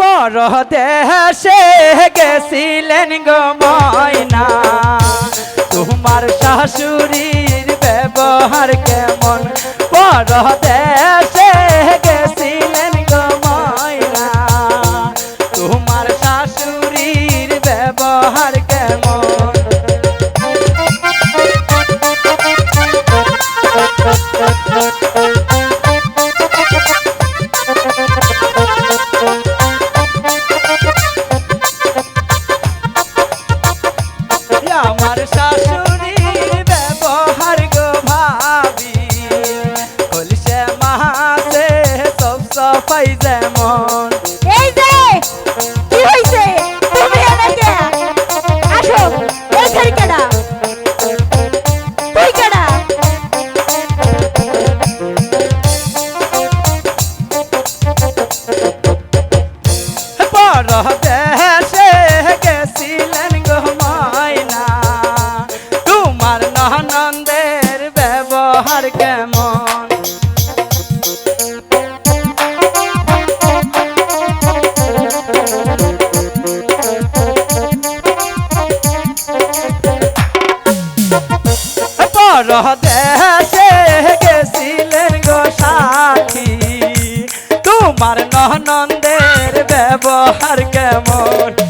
পরদেশে গেছিলেন গো ময়না। তোমার শাশুড়ির ব্যবহার কেমন? পরদেশে গেছিলেন সব সফাই যেমন তোমার ননন্দের ব্যবহার কেমন?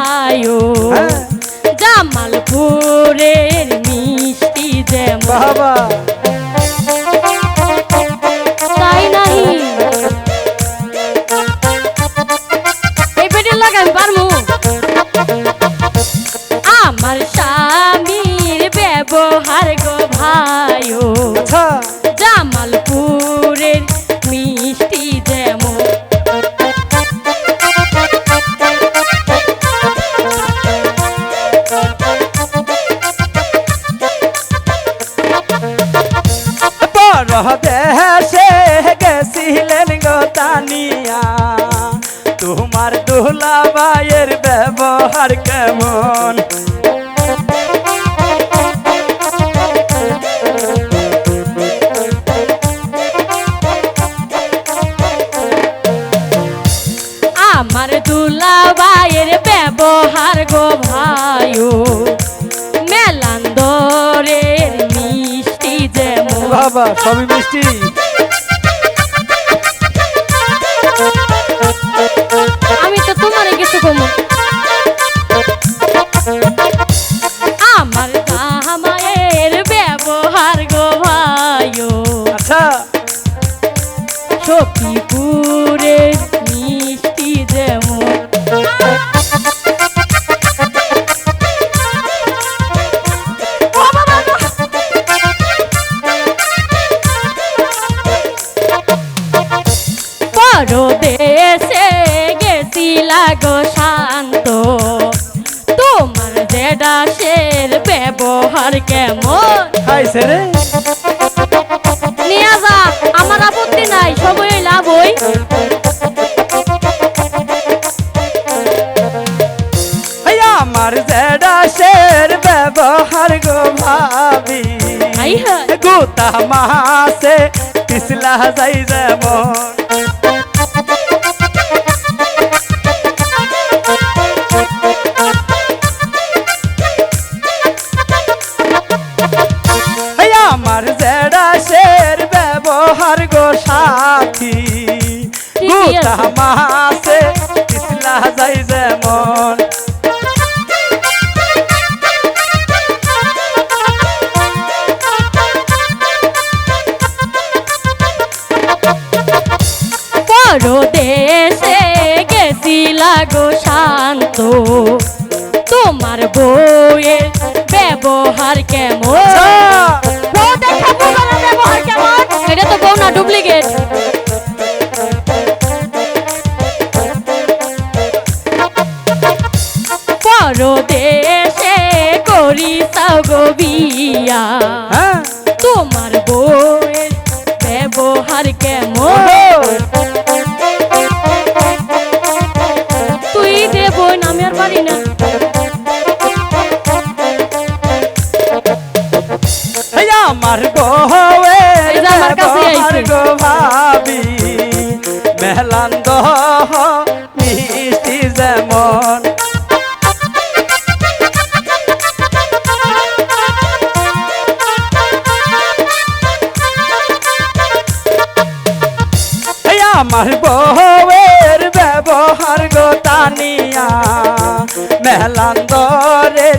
ভাইও হ্যাঁ। জামালপুরের মিষ্টি যেমন। বাবা। তাই নাহি এই পেটে লাগাই পারমু তোমার দুলা ভাইয়ের ব্যবহার কেমন? আমার দুলাবাইয়ের ব্যবহার গো ভাইও মেলান্দরের মিষ্টি যেমন। বাবা সবই মিষ্টি। পরদেশে গেছিলা গো শান্ত। তোমার জেডাসের ব্যবহার কেমন? রে আমার জেডাসের ব্যবহার গো ভাবি। গোতা মাসে পিছলা যাই যেমন আছে। মাসে পিছলা যাই যেমন। পরদেশে গেছিলা গো শান্ত। তোমার বউয়ের ব্যবহার কেমন? গো হ্যাঁ। তোমার বউয়ের ব্যবহার কেমন? তুই দে বোন আমি আর পারি না। আমার কাছে আইছে। গো ভাবি মেহলান্দ মিষ্টি আমার বউয়ের ব্যবহার গো তানিয়া। মেহলান্দরে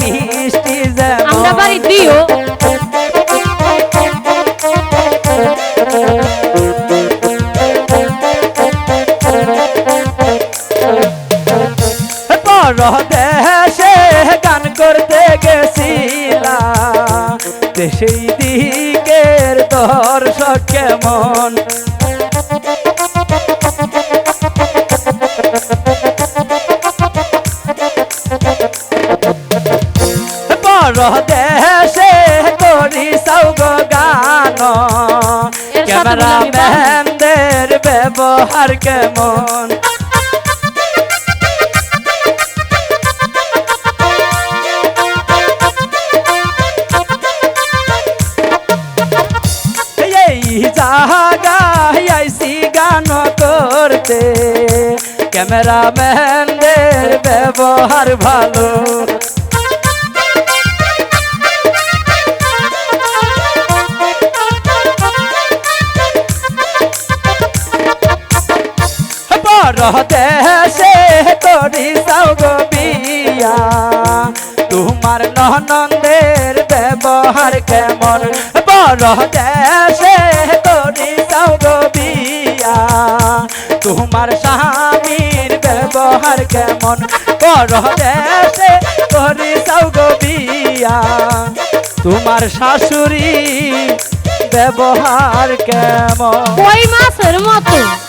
মিষ্টি যেমন আমরা বাড়ি দিও পরদেশে গান করতে গেছিলাম দেশেই দিকের দর্শক কেমন? পরদেশে করি সৌগ গান। বাঁধবো। ক্যামেরাম্যানদের ব্যবহার কেমন? আইসি গান করতে। ক্যামেরাম্যানদের ব্যবহার ভালো। পরদেশে করি সৌগ বিয়া তোমার ননন্দের ব্যবহার কেমন পরদেশে করি সৌগ বিয়া তোমার স্বামীর ব্যবহার কেমন পরদেশে করি সৌগ বিয়া তোমার শাশুড়ি ব্যবহার কেমন মাছের মতো